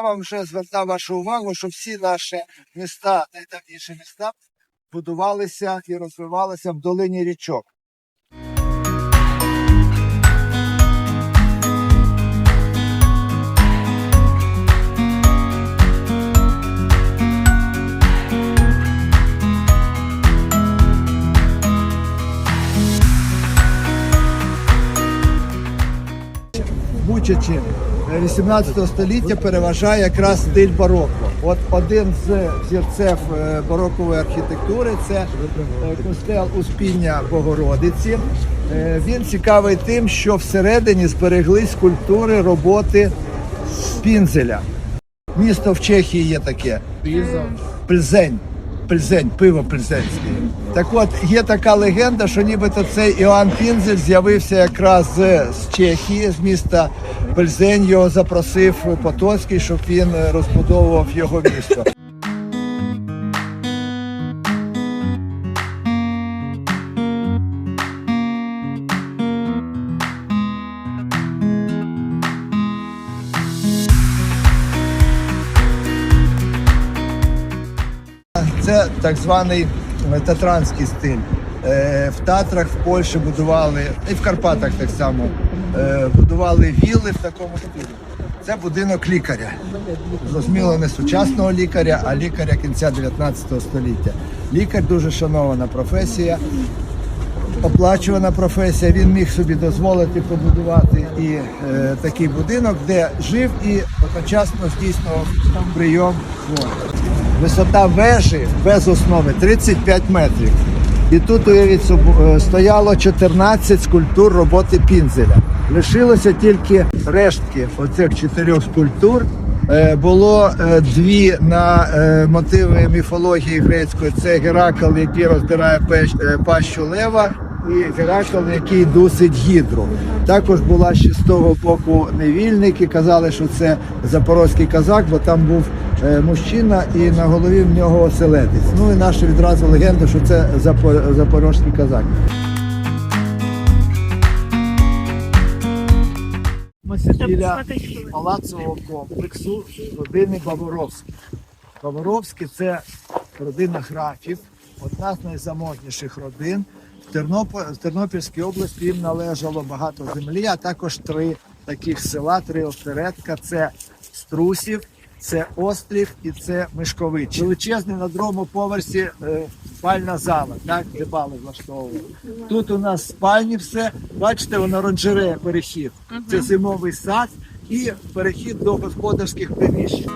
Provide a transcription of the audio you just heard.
вам вже звертав вашу увагу, що всі наші міста, найдавніші міста, будувалися і розвивалися в долині річок. Бучачі 18 століття переважає якраз стиль бароко. От один з зірцев е, барокової архітектури це е, костел Успіння Богородиці. Е, Він цікавий тим, що всередині збереглись скульптури роботи Пінзеля. Місто в Чехії є таке. Пльзень. Пльзень, пиво пльзенське. Так от є така легенда, що нібито цей Іоанн Пінзель з'явився якраз з, Чехії, з міста Пльзень. Його запросив Потоцький, щоб він розбудовував його місто. Це так званий е, татранський стиль. Е, В Татрах, в Польщі будували, і в Карпатах так само е, будували вілли в такому стилі. Це будинок лікаря. Зрозуміло, не сучасного лікаря, а лікаря кінця 19 століття. Лікар дуже шанована професія, оплачувана професія. Він міг собі дозволити побудувати і е, такий будинок, де жив і одночасно здійснював прийом хворих. Висота вежі без основи 35 метрів. І тут, уявіть е, стояло 14 скульптур роботи Пінзеля. Лишилося тільки рештки оцих чотирьох скульптур. Е, Було е, дві на мотиви міфології грецької. Це Геракл, який роздирає пащу лева, і Геракл, який дусить гідру. Також була з того боку невільники. Казали, що це запорозький казак, бо там був мужчина, і на голові в нього оселедець. Ну і наша відразу легенда, що це запо- запорозький казак. Ми біля палацового комплексу родини Баворовських. Баворовські це родина графів, одна з найзаможніших родин. В, Терноп... в Тернопільській області їм належало багато землі, а також три таких села, три осередка. Це Струсів, це Острів і це Мишкович. Величезний на другому поверсі е, спальна зала, так, де бали влаштовували. Тут у нас спальні все. Бачите, воно оранжерея перехід. Це зимовий сад і перехід до господарських приміщень.